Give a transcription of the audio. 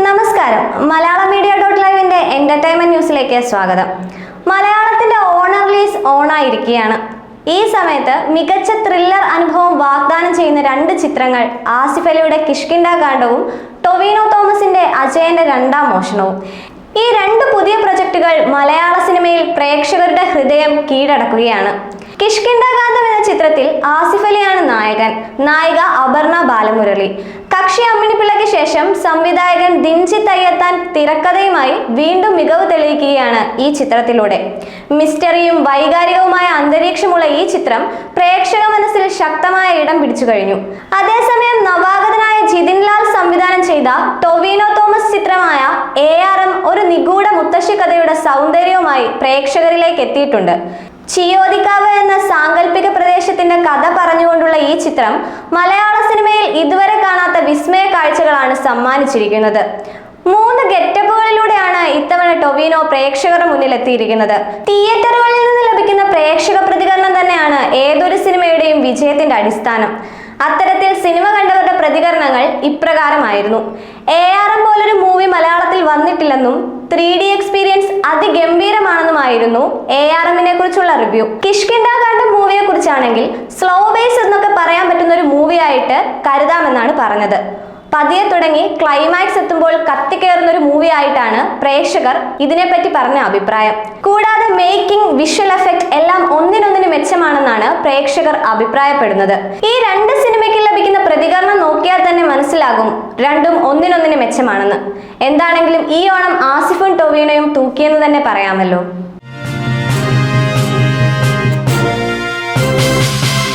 നമസ്കാരം. മലയാള media dot ലൈവിന്റെ entertainment ന്യൂസിലേക്ക് സ്വാഗതം. മലയാളത്തിന്റെ ഓണർ റിലീസ് ഓണായിരിക്കുകയാണ്. ഈ സമയത്ത് മികച്ച ത്രില്ലർ അനുഭവം വാഗ്ദാനം ചെയ്യുന്ന രണ്ട് ചിത്രങ്ങൾ ആസിഫ് അലിയുടെ കിഷ്കിൻഡ കാണ്ഡവും ടൊവിനോ തോമസിന്റെ അജയന്റെ രണ്ടാം മോഷണവും. ഈ രണ്ട് പുതിയ പ്രൊജക്ടുകൾ മലയാള സിനിമയിൽ പ്രേക്ഷകരുടെ ഹൃദയം കീഴടക്കുകയാണ്. കിഷ്കിണ്ടാകാന്തം എന്ന ചിത്രത്തിൽ ആസിഫ് അലിയാണ് നായകൻ. നായിക അപർണ ബാലമുരളി. കക്ഷി അമ്മിണിപ്പിള്ളയ്ക്ക് ശേഷം സംവിധായകൻ ദിൻജി അയ്യത്താൻ തിരക്കഥയുമായി വീണ്ടും മികവ് തെളിയിക്കുകയാണ് ഈ ചിത്രത്തിലൂടെ. മിസ്റ്ററിയും വൈകാരികവുമായ അന്തരീക്ഷമുള്ള ഈ ചിത്രം പ്രേക്ഷക മനസ്സിൽ ശക്തമായ ഇടം പിടിച്ചു കഴിഞ്ഞു. അതേസമയം നവാഗതനായ ജിതിൻ ലാൽ സംവിധാനം ചെയ്ത ടൊവീനോ തോമസ് ചിത്രമായ എ ആർ എം ഒരു നിഗൂഢ മുത്തശ്ശി കഥയുടെ സൗന്ദര്യവുമായി പ്രേക്ഷകരിലേക്ക് എത്തിയിട്ടുണ്ട്. ചിയോദിക്കാവ് എന്ന സാങ്കല്പിക പ്രദേശത്തിന്റെ കഥ പറഞ്ഞുകൊണ്ടുള്ള ഈ ചിത്രം മലയാള സിനിമയിൽ ഇതുവരെ കാണാത്ത വിസ്മയ കാഴ്ചകളാണ് സമ്മാനിച്ചിരിക്കുന്നത്. മൂന്ന് ഗെറ്റപ്പുകളിലൂടെയാണ് ഇത്തവണ ടൊവിനോ പ്രേക്ഷകരുടെ മുന്നിൽ എത്തിയിരിക്കുന്നത് തിയേറ്ററുകളിൽ നിന്ന് ലഭിക്കുന്ന പ്രേക്ഷക പ്രതികരണം തന്നെയാണ് ഏതൊരു സിനിമയുടെയും വിജയത്തിന്റെ അടിസ്ഥാനം. അത്തരത്തിൽ സിനിമ കണ്ടവരുടെ പ്രതികരണങ്ങൾ ഇപ്രകാരമായിരുന്നു. എ ആർ എം പോലൊരു മൂവി മലയാളത്തിൽ വന്നിട്ടില്ലെന്നും ത്രീ ഡി എക്സ്പീരിയൻസ് അതിഗംഭീരമാണെന്നുമായിരുന്നു എ ആർ എമ്മിനെ കുറിച്ചുള്ള റിവ്യൂ കിഷ്കിൻഡ കാണ്ട മൂവിയെ കുറിച്ചാണെങ്കിൽ സ്ലോ ബേസ് എന്നൊക്കെ പറയാൻ പറ്റുന്ന ഒരു മൂവി ആയിട്ട് കരുതാമെന്നാണ് പറഞ്ഞത്. പതിയെ തുടങ്ങി ക്ലൈമാക്സ് എത്തുമ്പോൾ കത്തിക്കയറുന്ന ഒരു മൂവി ആയിട്ടാണ് പ്രേക്ഷകർ ഇതിനെപ്പറ്റി പറഞ്ഞ അഭിപ്രായം. കൂടാതെ മേക്കിംഗ് വിഷ്വൽ എഫക്ട് എല്ലാം ഒന്നിനൊന്നിന് മെച്ചമാണെന്നാണ് പ്രേക്ഷകർ അഭിപ്രായപ്പെടുന്നത്. ഈ രണ്ട് സിനിമയ്ക്ക് ലഭിക്കുന്ന പ്രതികരണം നോക്കിയാൽ തന്നെ മനസ്സിലാകും രണ്ടും ഒന്നിനൊന്നിന് മെച്ചമാണെന്ന്. എന്താണെങ്കിലും ഈ ഓണം ആസിഫും ടൊവീണയും തൂക്കിയെന്ന് തന്നെ പറയാമല്ലോ.